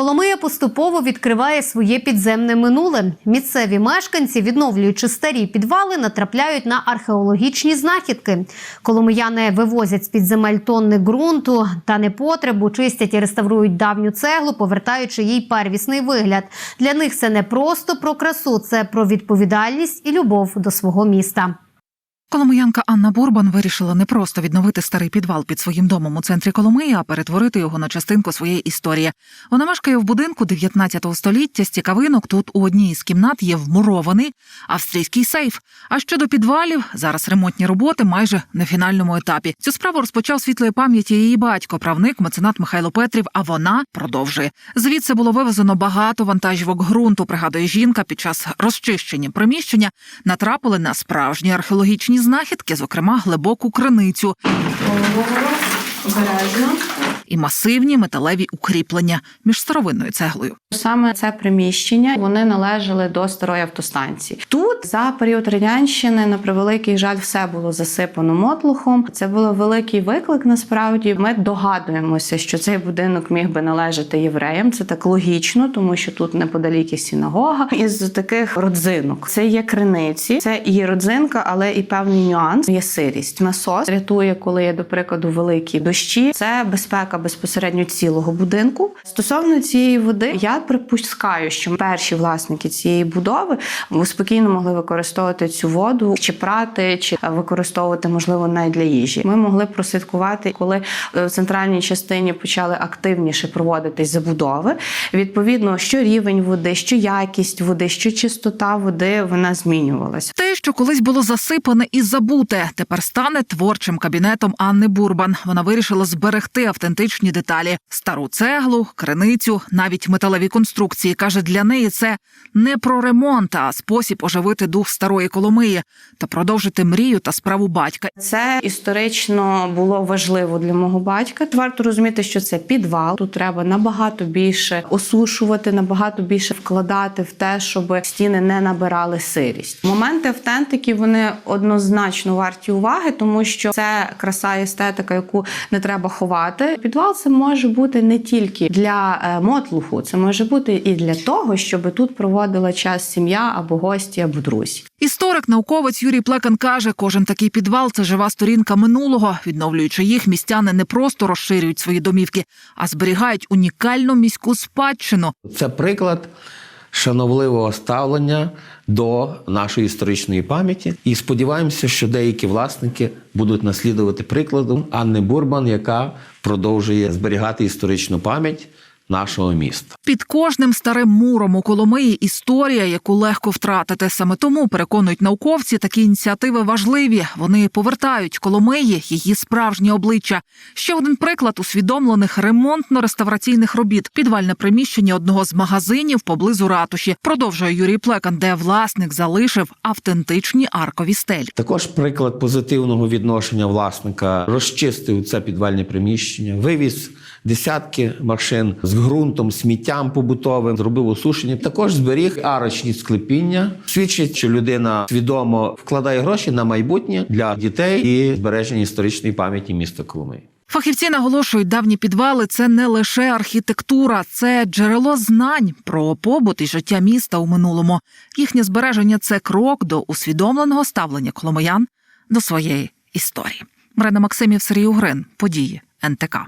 Коломия поступово відкриває своє підземне минуле. Місцеві мешканці, відновлюючи старі підвали, натрапляють на археологічні знахідки. Коломияни вивозять з під тонни ґрунту та непотребу, чистять і реставрують давню цеглу, повертаючи їй первісний вигляд. Для них це не просто про красу, це про відповідальність і любов до свого міста. Коломиянка Анна Бурбан вирішила не просто відновити старий підвал під своїм домом у центрі Коломиї, а перетворити його на частинку своєї історії. Вона мешкає в будинку 19 століття. З цікавинок тут у одній із кімнат є вмурований австрійський сейф. А щодо підвалів, зараз ремонтні роботи майже на фінальному етапі. Цю справу розпочав світлої пам'яті її батько, правник, меценат Михайло Петрів. А вона продовжує. Звідси було вивезено багато вантажівок ґрунту. Пригадує жінка під час розчищення приміщення натрапили на справжні археологічні знахідки, зокрема глибоку криницю Обережно. І масивні металеві укріплення між старовинною цеглою. Саме це приміщення вони належали до старої автостанції. Тут за період радянщини, на превеликий жаль, все було засипано мотлухом. Це був великий виклик. Насправді ми догадуємося, що цей будинок міг би належати євреям. Це так логічно, тому що тут неподалік є синагога. Із таких родзинок це є криниці, це і родзинка, але і певний нюанс є сирість. Насос рятує, коли є, до прикладу, великі дощі. Це безпека безпосередньо цілого будинку. Стосовно цієї води, я припускаю, що перші власники цієї будови спокійно могли використовувати цю воду чи прати, чи використовувати можливо навіть для їжі. Ми могли прослідкувати, коли в центральній частині почали активніше проводитись забудови. Відповідно, що рівень води, що якість води, що чистота води вона змінювалася. Те, що колись було засипане і забуте, тепер стане творчим кабінетом Анни Бурбан. Вона вирішила зберегти автентичні деталі: стару цеглу, криницю, навіть металеві конструкції. каже, для неї це не про ремонт, а спосіб оживити дух старої Коломиї та продовжити мрію та справу батька. Це історично було важливо для мого батька. Варто розуміти, що це підвал. Тут треба набагато більше осушувати, набагато більше вкладати в те, щоб стіни не набирали сирість. Моменти автентики вони однозначно варті уваги, тому що це краса і естетика, яку не треба ховати. Підвал це може бути не тільки для е, мотлуху, це може бути і для того, щоб тут проводила час сім'я або гості, або друзі. Історик, науковець Юрій Плекан каже, кожен такий підвал це жива сторінка минулого. Відновлюючи їх, містяни не просто розширюють свої домівки, а зберігають унікальну міську спадщину. Це приклад шановливого ставлення до нашої історичної пам'яті. І сподіваємося, що деякі власники будуть наслідувати прикладом Анни Бурбан, яка продовжує зберігати історичну пам'ять нашого міста. Під кожним старим муром у Коломиї історія, яку легко втратити. Саме тому переконують науковці, такі ініціативи важливі. Вони повертають Коломиї її справжнє обличчя. Ще один приклад усвідомлених ремонтно-реставраційних робіт. Підвальне приміщення одного з магазинів поблизу ратуші. Продовжує Юрій Плекан, де власник залишив автентичні аркові стелі. Також приклад позитивного відношення власника розчистив це підвальне приміщення, вивіз десятки машин з ґрунтом, сміттям побутовим, зробив осушення. Також зберіг арочні склепіння. Свідчить, що людина свідомо вкладає гроші на майбутнє для дітей і збереження історичної пам'яті міста Коломиї. Фахівці наголошують, давні підвали це не лише архітектура, це джерело знань про побут і життя міста у минулому. Їхнє збереження це крок до усвідомленого ставлення коломиян до своєї історії. Марина Максимів, Сергій Угрин, події НТК.